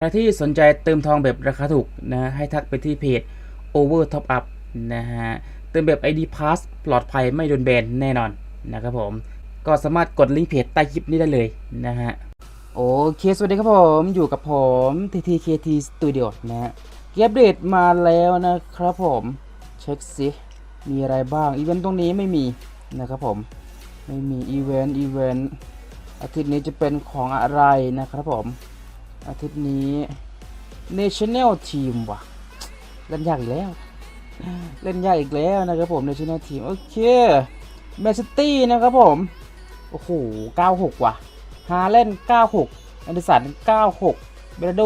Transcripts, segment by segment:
ใครที่สนใจเติมทองแบบราคาถูกนะให้ทักไปที่เพจ Over Top Up นะฮะเติมแบบ ID Pass ปลอดภัยไม่โดนแบนแน่นอนนะครับผม ก็สามารถกดลิงก์เพจใต้คลิปนี้ได้เลยนะฮะโอเค สวัสดีครับผมอยู่กับผม TTKT Studio นะฮะเกมอัปเดตมาแล้วนะครับผมเช็คสิมีอะไรบ้างอีเวนต์ตรงนี้ไม่มีนะครับผมไม่มีอีเวนต์อีเวนต์อาทิตย์นี้จะเป็นของอะไรนะครับผม อาทิตย์นี้ National Team ว่ะ เล่นยากอีกแล้ว เล่นยากอีกแล้วนะครับผม National Team โอเคแมนซิตี้นะครับผม โอ้โห 96 ว่ะ ฮาเล่น 96 อันเดอร์สัน 96 เบรโด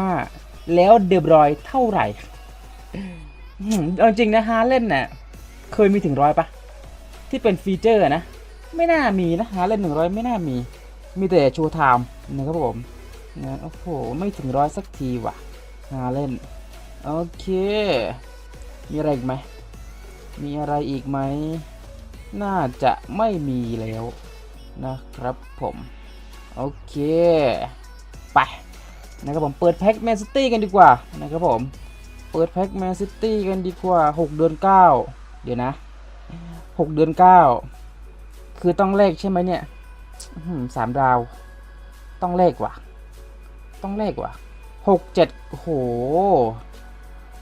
95 แล้วเดบรอยเท่าไหร่เอาจริงนะฮาเล่นน่ะ เคยมีถึงร้อยปะที่เป็นฟีเจอร์นะ ไม่น่ามีนะฮาเล่น100 ไม่น่ามี มีแต่โชว์ไทม์นะครับผม นะโอ้โห ไม่ถึงร้อยสักทีว่ะหาเล่น โอเค มีอะไรอีกไหม มีอะไรอีกไหม น่าจะไม่มีแล้วนะครับผม โอเค ไป นะครับผมเปิดแพ็กแมนซิตี้กันดีกว่านะครับผม เปิดแพ็กแมนซิตี้กันดีกว่า 6 เดือน 9 เดี๋ยวนะ 6 เดือน 9 คือต้องเลขใช่ไหมเนี่ยสามดาว ต้องเลขว่ะ ต้องเลขว่ะหกเจ็ดโอ้โห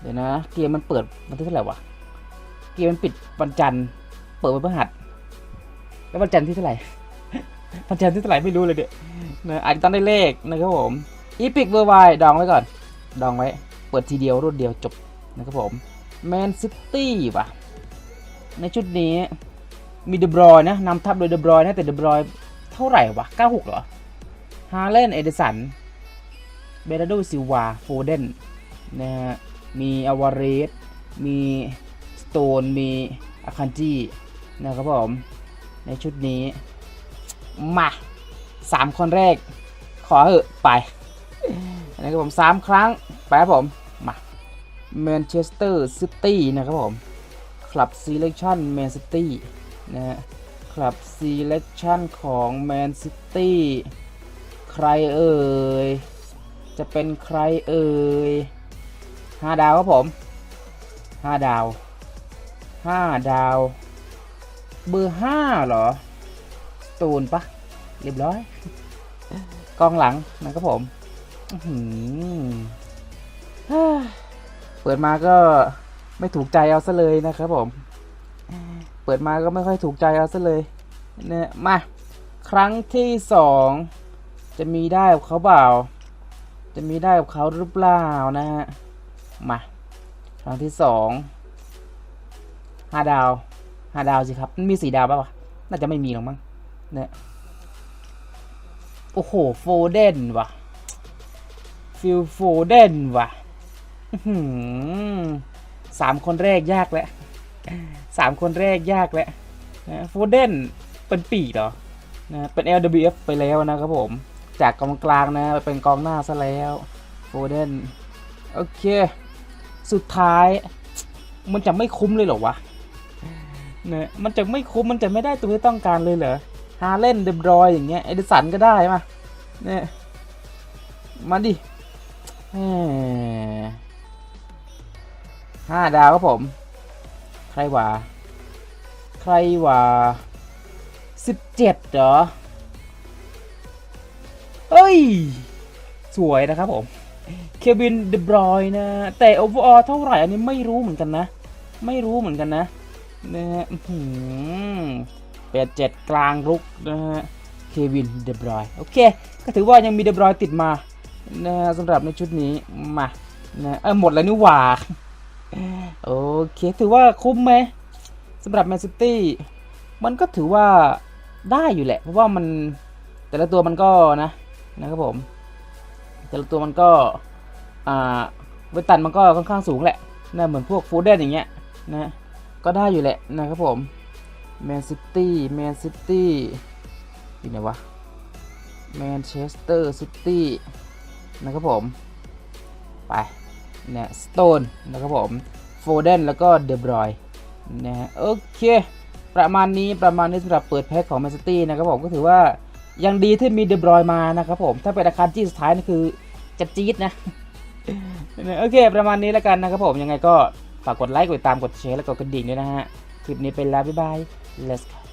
เดี๋ยวนะ เกมมันเปิดวันที่เท่าไหร่วะ เกมมันปิดวันจันทร์ เปิดวันพฤหัส แล้ววันจันทร์ที่เท่าไหร่ วันจันทร์ที่เท่าไหร่ไม่รู้เลยเด็กนะอาจจะต้องได้เลขนะครับผม อีพิกเวอร์ไวดองไว้ก่อน ดองไว้ เปิดทีเดียวรวดเดียวจบนะครับผม แมนซิตี้ว่ะ ในชุดนี้มีเดบรอยนะนำทัพโดยเดบรอยนะแต่เดบรอยเท่าไหร่วะ 96 เหรอ ฮาเลนเอเดสัน เบราโดซิวาโฟเดนนะฮะมีอวาเรสมีสโตนมีอาคันจีนะครับผมในชุดนี้ มาสามคนแรก ขอเหอะไปนะครับผมสามครั้ง ไปครับผมมาแมนเชสเตอร์ซิตี้นะครับผมคลับซีเล c ชันแมนซิตี้นะฮะคลับซีเล c ชันของแมนซิตี้ใครเอ่ย จะเป็นใครเอ่ยห้าดาวครับผมห้าดาวห้าดาว เบอร์ห้าเหรอตูนปะเรียบร้อย กองหลังนะครับผมเปิดมาก็ไม่ถูกใจเอาซะเลยนะครับผม เปิดมาก็ไม่ค่อยถูกใจเอาซะเลยเนี่ยมา ครั้งที่สองจะมีได้เขาเปล่า จะมีได้กับเขาหรือเปล่านะฮะ มาครั้งที่สองห้าดาวห้าดาวสิครับมันมีสี่ดาวป่ะวะน่าจะไม่มีหรอกมั้งเนี่ยโอ้โหโฟเดนว่ะฟิลโฟเดนว่ะสามคนแรกยากแล้วสามคนแรกยากแล้วนะโฟเดนเป็นปีกเหรอนะเป็น LWF ไปแล้วนะครับผม จากกองกลางนะไปเป็นกองหน้าซะแล้วโฟเดนโอเค สุดท้าย มันจะไม่คุ้มเลยเหรอวะเนี่ยมันจะไม่คุ้มมันจะไม่ได้ตัวที่ต้องการเลยเหรอฮาเล่นเดบรอยอย่างเงี้ยเอเดสันก็ได้มาเนี่ยมาดิหมห้าดาวครับผม ใครวะใครวะสิบเจ็ดเหรอ เฮ้ย สวยนะครับผม เควินเดบรอยนะ แต่โอเวอร์ออเท่าไหร่อันนี้ไม่รู้เหมือนกันนะ ไม่รู้เหมือนกันนะนะฮะแปดเจ็ดกลางรุกนะฮะ เควินเดบรอยโอเค ก็ถือว่ายังมีเดบรอยติดมานะฮะสำหรับในชุดนี้ มานะเออหมดแล้วนี่หว่า โอเค ถือว่าคุ้มไหมสำหรับแมนซิตี้ มันก็ถือว่าได้อยู่แหละ เพราะว่ามันแต่ละตัวมันก็นะ นะครับผมแต่ละตัวมันก็อ่าเวตันมันก็ค่อนข้างสูงแหละนะเหมือนพวกฟูเดนอย่างเงี้ยนะก็ได้อยู่แหละนะครับผมแมนซิตี้แมนซิตี้อยู่ไหนวะแมนเชสเตอร์ซิตี้นะครับผม ไปเนี่ยสโตนนะครับผมโฟเดนแล้วก็เดบรอยนะฮะโอเค ประมาณนี้ประมาณนี้สำหรับเปิดแพ็คของแมนซิตี้นะครับผมก็ถือว่า ยังดีที่มีเดบรอยมานะครับผม ถ้าเป็นอาคารที่สุดท้ายนี่คือจะจี๊ดนะ โอเค ประมาณนี้แล้วกันนะครับผมยังไงก็ฝากกดไลค์กดติดตามกดแชร์แล้วก็กดกระดิ่งด้วยนะฮะ คลิปนี้ไปแล้วบ๊ายบาย let's go